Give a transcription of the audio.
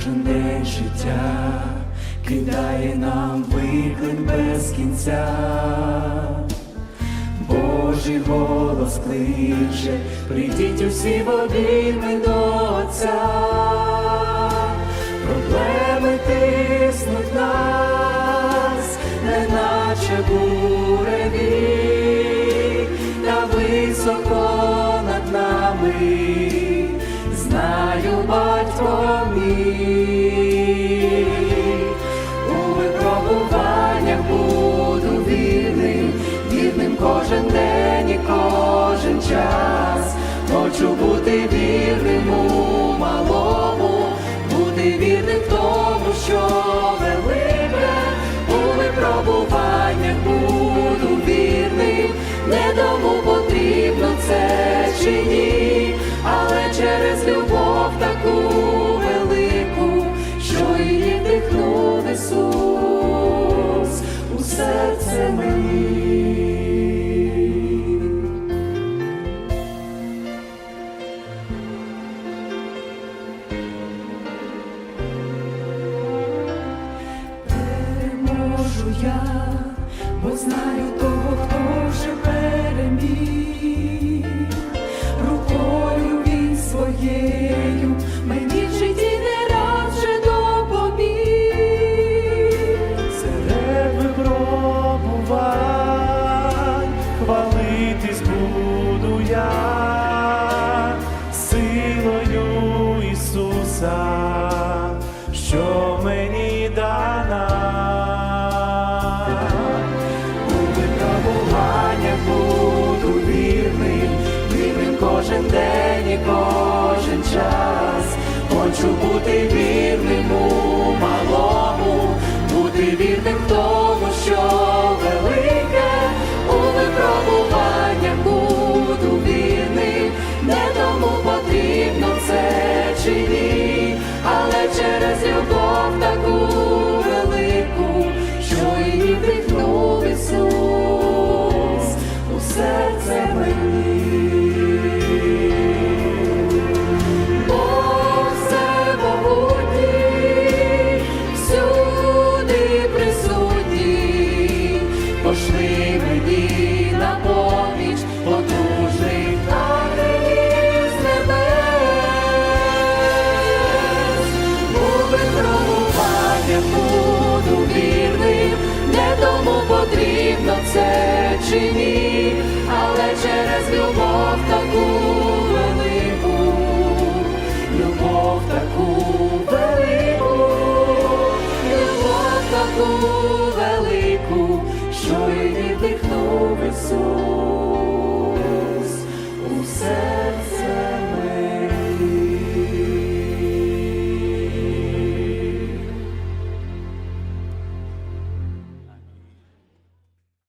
Кожен день життя кидає нам виклик без кінця. Божий голос кличе, прийдіть усі в обійми до Отця. Проблеми тиснуть нас, неначе буреві, та високо над нами, знаю батько Хочу бути вірним у малому, бути вірним тому, що бо знаю того, хто вже переміг. Рукою він своєю мені в житті не раз допоміг. Серед хвалитись буду я силою Ісуса, кожен день і кожен час. Хочу бути вірним у малому, бути вірним тому, любов таку велику, любов таку велику, любов таку велику, що її віддихнув Ісус.